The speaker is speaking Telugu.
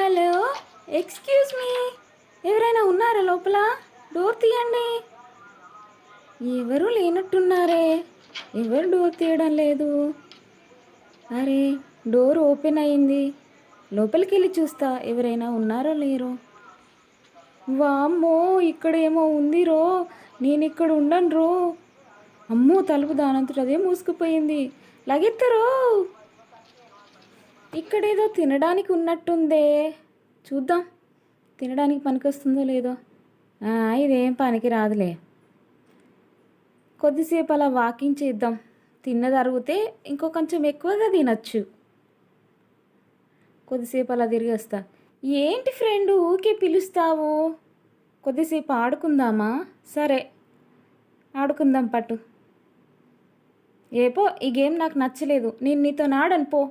Hello excuse me. ఎవరైనా ఉన్నారా లోపల? డోర్ తీయండి. ఎవరు లేనట్టున్నారే. ఎవరు డోర్ తీయడం లేదు. అరే డోర్ ఓపెన్ అయింది. లోపలికి వెళ్ళి చూస్తా ఎవరైనా ఉన్నారో లేరో. వామ్మో ఇక్కడ ఏమో ఉంది రో. నేను ఇక్కడ ఉండను రో. అమ్మో తలుపు దానంతట అదే మూసుకుపోయింది. లగెత్తరో ఇక్కడేదో తినడానికి ఉన్నట్టుందే. చూద్దాం. తినడానికి పనికొస్తుందో లేదో. ఇదేం పనికి రాదులే. కొద్దిసేపు అలా వాకింగ్ చేద్దాం. తిన్నది అరిగితే ఇంకో కొంచెం ఎక్కువగా తినచ్చు. కొద్దిసేపు అలా తిరిగి వస్తా. ఏంటి ఫ్రెండ్ ఊకే పిలుస్తావు? కొద్దిసేపు ఆడుకుందామా? సరే. ఆడుకుందాం పట్టు. ఏపో ఈ గేమ్ నాకు నచ్చలేదు. నేను నీతో నాడను పో.